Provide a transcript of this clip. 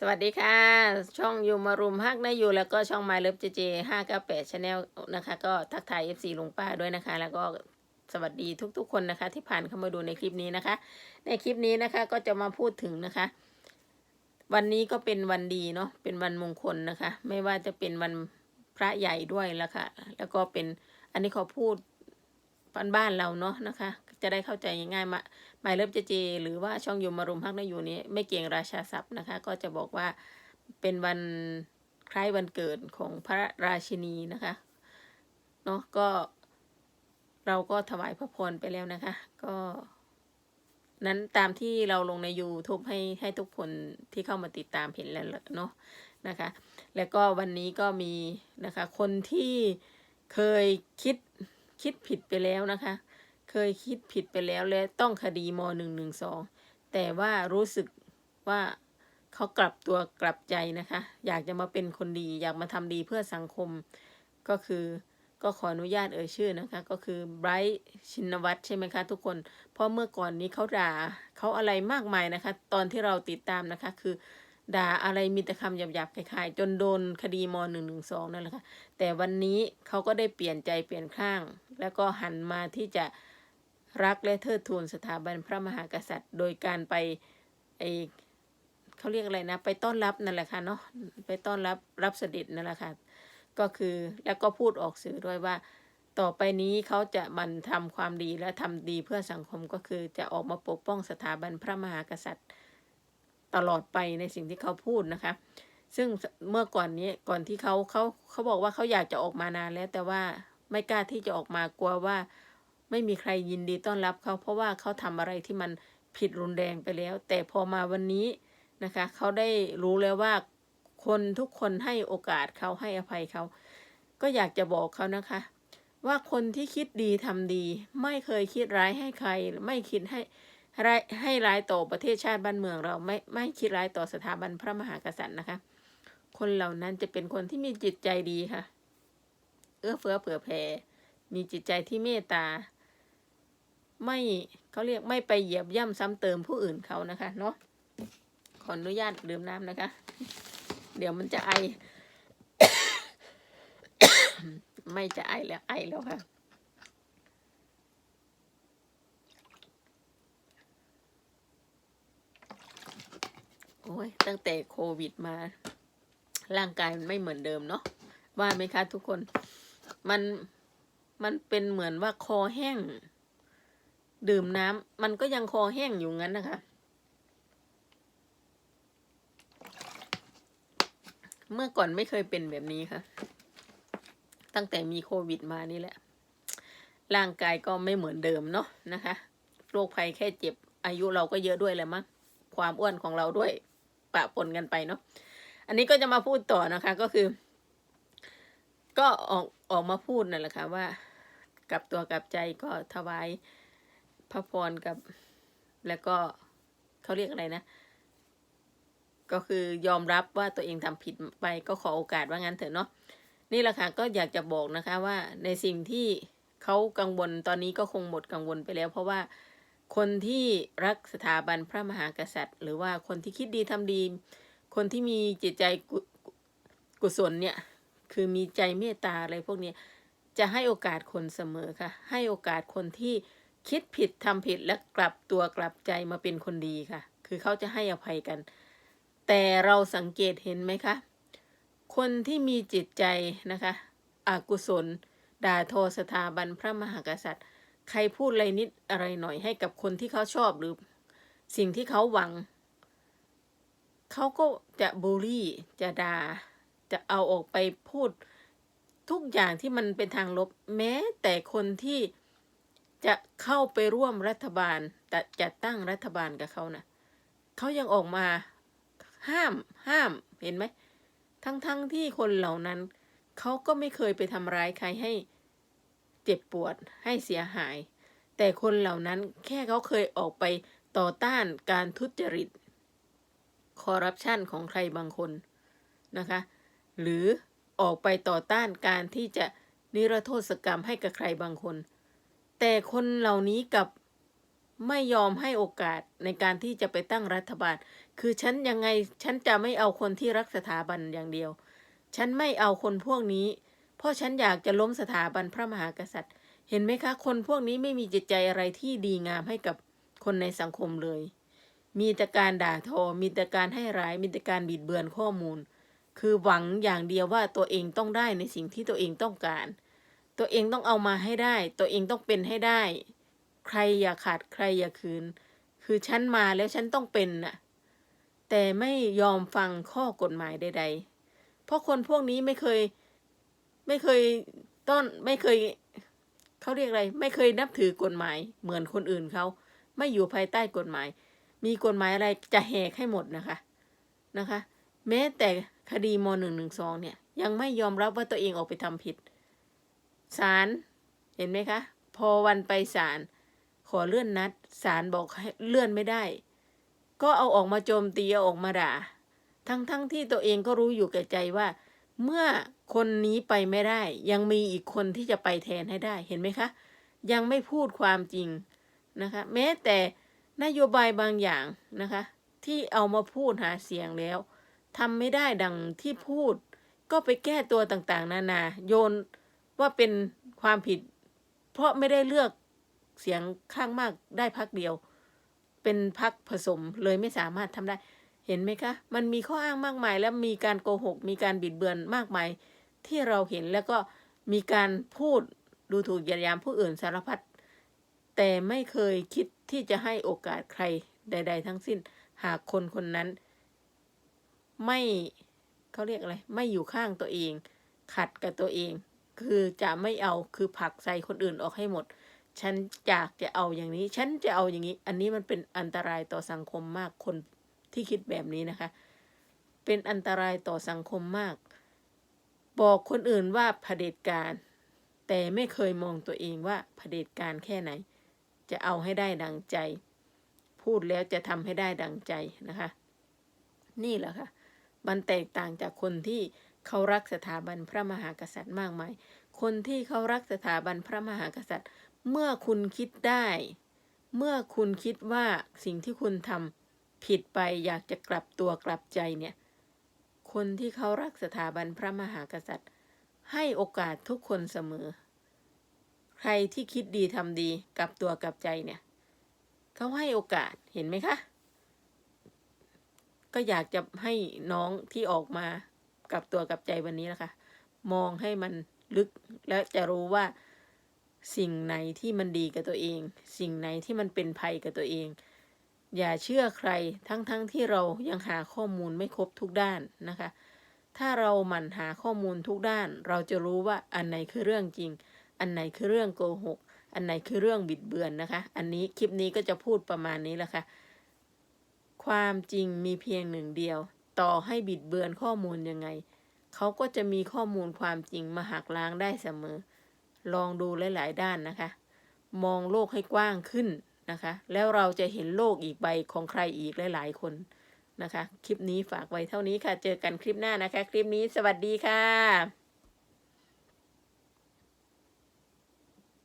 สวัสดีค่ะ ช่องยูมารุมฮักนะอยู่แล้วก็ช่อง My Love JJ 598 Channel นลนะคะ ก็ทักทาย FC ลุงป้าด้วยนะคะ แล้วก็สวัสดีทุกๆคนนะคะ ที่ผ่านเข้ามาดูในคลิปนี้นะคะ ในคลิปนี้นะคะก็จะมาพูดถึงนะคะ วันนี้ก็เป็นวันดีเนาะเป็นวันมงคลนะคะ ไม่ว่าจะเป็นวันพระใหญ่ด้วยแล้วค่ะ แล้วก็เป็นอันนี้เขาพูดบ้านบ้านเราเนาะนะคะ จะได้เข้าใจง่ายๆมา หมายเลิฟเจเจ หรือว่าช่องยูมารุมฮักนอยู่นี้ไม่เก่งราชาศัพท์นะคะ ก็จะบอกว่าเป็นวันคล้ายวันเกิดของพระราชินีนะคะเนาะก็เราก็ถวายพระพรไปแล้วนะคะ ก็นั้นตามที่เราลงใน YouTube ให้ให้ทุกคนที่เข้ามาติดตามเห็นแล้วเนาะนะคะ แล้วก็วันนี้ก็มีนะคะ คนที่เคยคิดคิดผิดไปแล้วนะคะ เคยคิดผิดไปแล้วและต้องคดีมหนึ่งหนึ่งสองแต่ว่ารู้สึกว่าเขากลับตัวกลับใจนะคะ อยากจะมาเป็นคนดี อยากมาทำดีเพื่อสังคม ก็คือก็ขออนุญาตเอ่ยชื่อนะคะ ก็คือไบรท์ชินวัตรใช่ไหมคะทุกคน เพราะเมื่อก่อนนี้เขาด่าเขาอะไรมากมายนะคะ ตอนที่เราติดตามนะคะ คือด่าอะไรมีแต่คำหยาบๆคล้ายๆ จนโดนคดีมหนึ่งหนึ่งสองนั่นแหละค่ะแต่วันนี้เขาก็ได้เปลี่ยนใจเปลี่ยนข้าง แล้วก็หันมาที่จะ รักและเทิดทูนสถาบันพระมหากษัตริย์ โดยการไปไอเขาเรียกอะไรนะ ไปต้อนรับนั่นแหละค่ะเนาะไปต้อนรับรับเสด็จนั่นแหละค่ะก็คือแล้วก็พูดออกสื่อด้วยว่า ต่อไปนี้เขาจะมันทำความดีและทำดีเพื่อสังคมก็คือจะออกมาปกป้องสถาบันพระมหากษัตริย์ ตลอดไปในสิ่งที่เขาพูดนะคะ ซึ่งเมื่อก่อนนี้ก่อนที่เขาเขาเขาบอกว่าเขาอยากจะออกมานานแล้ว แต่ว่าไม่กล้าที่จะออกมากลัวว่า ไม่มีใครยินดีต้อนรับเขาเพราะว่าเขาทำอะไรที่มันผิดรุนแรงไปแล้ว แต่พอมาวันนี้นะคะเขาได้รู้แล้วว่าคนทุกคนให้โอกาสเขาให้อภัยเขา ก็อยากจะบอกเขานะคะ ว่าคนที่คิดดีทำดี ไม่เคยคิดร้ายให้ใคร ไม่คิดให้ร้ายให้ร้ายต่อประเทศชาติบ้านเมืองเราไม่ไม่คิดร้ายต่อสถาบันพระมหากษัตริย์นะคะ คนเหล่านั้นจะเป็นคนที่มีจิตใจดีค่ะ เอื้อเฟื้อเผื่อแผ่มีจิตใจที่เมตตา ไม่เขาเรียกไม่ไปเหยียบย่ำซ้ำเติมผู้อื่นเขานะคะเนาะขออนุญาตดื่มน้ำนะคะ เดี๋ยวมันจะไอ ไม่จะไอแล้วไอแล้วค่ะโอ้ยตั้งแต่โควิดมา ร่างกายมันไม่เหมือนเดิมเนาะว่าไหมคะทุกคน มันมันเป็นเหมือนว่าคอแห้ง ดื่มน้ำมันก็ยังคอแห้งอยู่งั้นนะคะ เมื่อก่อนไม่เคยเป็นแบบนี้ค่ะ ตั้งแต่มีโควิดมานี่แหละ ร่างกายก็ไม่เหมือนเดิมเนาะนะคะ โรคภัยแค่เจ็บ อายุเราก็เยอะด้วยแหละมั้ง ความอ้วนของเราด้วย ปะปนกันไปเนาะ อันนี้ก็จะมาพูดต่อนะคะก็คือ ก็ออกออกมาพูดนั่นแหละค่ะว่ากลับตัวกลับใจก็ถวาย พระพรกับ แล้วก็เขาเรียกอะไรนะ ก็คือยอมรับว่าตัวเองทำผิดไปก็ขอโอกาสว่างั้นเถอะเนาะนี่แหละค่ะก็อยากจะบอกนะคะว่าในสิ่งที่เขากังวลตอนนี้ก็คงหมดกังวลไปแล้ว เพราะว่าคนที่รักสถาบันพระมหากษัตริย์ หรือว่าคนที่คิดดีทำดี คนที่มีจิตใจกุศลเนี่ย คือมีใจเมตตาอะไรพวกนี้จะให้โอกาสคนเสมอค่ะ ให้โอกาสคนที่ คิดผิดทำผิดและกลับตัวกลับใจมาเป็นคนดีค่ะ คือเขาจะให้อภัยกัน แต่เราสังเกตเห็นไหมคะ คนที่มีจิตใจนะคะอกุศล ด่าทสถาบันพระมหากษัตริย์ ใครพูดอะไรนิดอะไรหน่อยให้กับคนที่เขาชอบหรือ สิ่งที่เขาหวัง เขาก็จะบูลลี่จะด่าจะเอาออกไปพูดทุกอย่างที่มันเป็นทางลบ แม้แต่คนที่ จะเข้าไปร่วมรัฐบาลแต่จะตั้งรัฐบาลกับเขานะเขายังออกมาห้ามห้ามเห็นไหม ทั้งๆทที่คนเหล่านั้นเขาก็ไม่เคยไปทำร้ายใครให้เจ็บปวดให้เสียหาย แต่คนเหล่านั้นแค่เขาเคยออกไปต่อต้านการทุจริตคอร์รัปชันของใครบางคนนะคะ หรือออกไปต่อต้านการที่จะนิรโทษกรรมให้กับใครบางคน แต่คนเหล่านี้กับไม่ยอมให้โอกาสในการที่จะไปตั้งรัฐบาล คือฉันยังไงฉันจะไม่เอาคนที่รักสถาบันอย่างเดียว ฉันไม่เอาคนพวกนี้ เพราะฉันอยากจะล้มสถาบันพระมหากษัตริย์ เห็นไหมคะ คนพวกนี้ไม่มีจิตใจอะไรที่ดีงามให้กับคนในสังคมเลย มีแต่การด่าทอ มีแต่การให้ร้าย มีแต่การบิดเบือนข้อมูล คือหวังอย่างเดียวว่าตัวเองต้องได้ในสิ่งที่ตัวเองต้องการ ตัวเองต้องเอามาให้ได้ ตัวเองต้องเป็นให้ได้ ใครอย่าขาดใครอย่าคืน คือฉันมาแล้วฉันต้องเป็นน่ะ แต่ไม่ยอมฟังข้อกฎหมายใด ๆ เพราะคนพวกนี้ไม่เคย ไม่เคยต้นไม่เคยเขาเรียกอะไร ไม่เคยนับถือกฎหมาย เหมือนคนอื่นเขาไม่อยู่ภายใต้กฎหมาย มีกฎหมายอะไรจะแหกให้หมดนะคะนะคะ แม้แต่คดีมหนึ่งหนึ่งสองเนี่ย ยังไม่ยอมรับว่าตัวเองออกไปทำผิด ศาลเห็นไหมคะ พอวันไปศาลขอเลื่อนนัดศาลบอกให้เลื่อนไม่ได้ ก็เอาออกมาโจมตีเอาออกมาด่า ทั้งๆทที่ตัวเองก็รู้อยู่แก่ใจว่า เมื่อคนนี้ไปไม่ได้ ยังมีอีกคนที่จะไปแทนให้ได้เห็นไหมคะ ยังไม่พูดความจริงนะคะ แม้แต่นโยบายบางอย่างนะคะ ที่เอามาพูดหาเสียงแล้วทำไม่ได้ดังที่พูด ก็ไปแก้ตัวต่างๆ นานาโยน ว่าเป็นความผิด เพราะไม่ได้เลือกเสียงข้างมากได้พักเดียว เป็นพักผสมเลยไม่สามารถทำได้ เห็นไหมคะ มันมีข้ออ้างมากมาย และมีการโกหก มีการบิดเบือนมากมาย ที่เราเห็นแล้วก็มีการพูดดูถูกเหยียดหยามผู้อื่นสารพัดแต่ไม่เคยคิดที่จะให้โอกาสใครใด ๆ ทั้งสิ้น หากคนคนนั้น ไม่เขาเรียกอะไร ไม่อยู่ข้างตัวเอง ขัดกับตัวเอง คือจะไม่เอาคือผักใส่คนอื่นออกให้หมด ฉันอยากจะเอาอย่างนี้ ฉันจะเอาอย่างนี้ อันนี้มันเป็นอันตรายต่อสังคมมากคนที่คิดแบบนี้นะคะ เป็นอันตรายต่อสังคมมาก บอกคนอื่นว่าเผด็จการ แต่ไม่เคยมองตัวเองว่าเผด็จการแค่ไหน จะเอาให้ได้ดังใจ พูดแล้วจะทำให้ได้ดังใจนะคะ นี่แหละค่ะ มันแตกต่างจากคนที่เขารักสถาบันพระมหากษัตริย์มากมาย คนที่เขารักสถาบันพระมหากษัตริย์ เมื่อคุณคิดได้ เมื่อคุณคิดว่าสิ่งที่คุณทำผิดไปอยากจะกลับตัวกลับใจเนี่ย คนที่เขารักสถาบันพระมหากษัตริย์ ให้โอกาสทุกคนเสมอ ใครที่คิดดีทำดีกลับตัวกลับใจเนี่ย เขาให้โอกาสเห็นไหมคะ ก็อยากจะให้น้องที่ออกมากลับตัวกลับใจวันนี้นะคะ มองให้มันลึกและจะรู้ว่าสิ่งไหนที่มันดีกับตัวเอง สิ่งไหนที่มันเป็นภัยกับตัวเอง อย่าเชื่อใครทั้งๆทที่เรายังหาข้อมูลไม่ครบทุกด้านนะคะ ถ้าเราหมั่นหาข้อมูลทุกด้าน เราจะรู้ว่าอันไหนคือเรื่องจริง อันไหนคือเรื่องโกหก อันไหนคือเรื่องบิดเบือนนะคะ อันนี้คลิปนี้ก็จะพูดประมาณนี้แหละค่ะ ความจริงมีเพียงหนึ่งเดียว ต่อให้บิดเบือนข้อมูลยังไง เขาก็จะมีข้อมูลความจริงมาหักล้างได้เสมอ ลองดูหลาย ๆ ด้านนะคะ มองโลกให้กว้างขึ้นนะคะ แล้วเราจะเห็นโลกอีกใบของใครอีกหลาย ๆ คนนะคะ คลิปนี้ฝากไว้เท่านี้ค่ะ เจอกันคลิปหน้านะคะ คลิปนี้สวัสดีค่ะ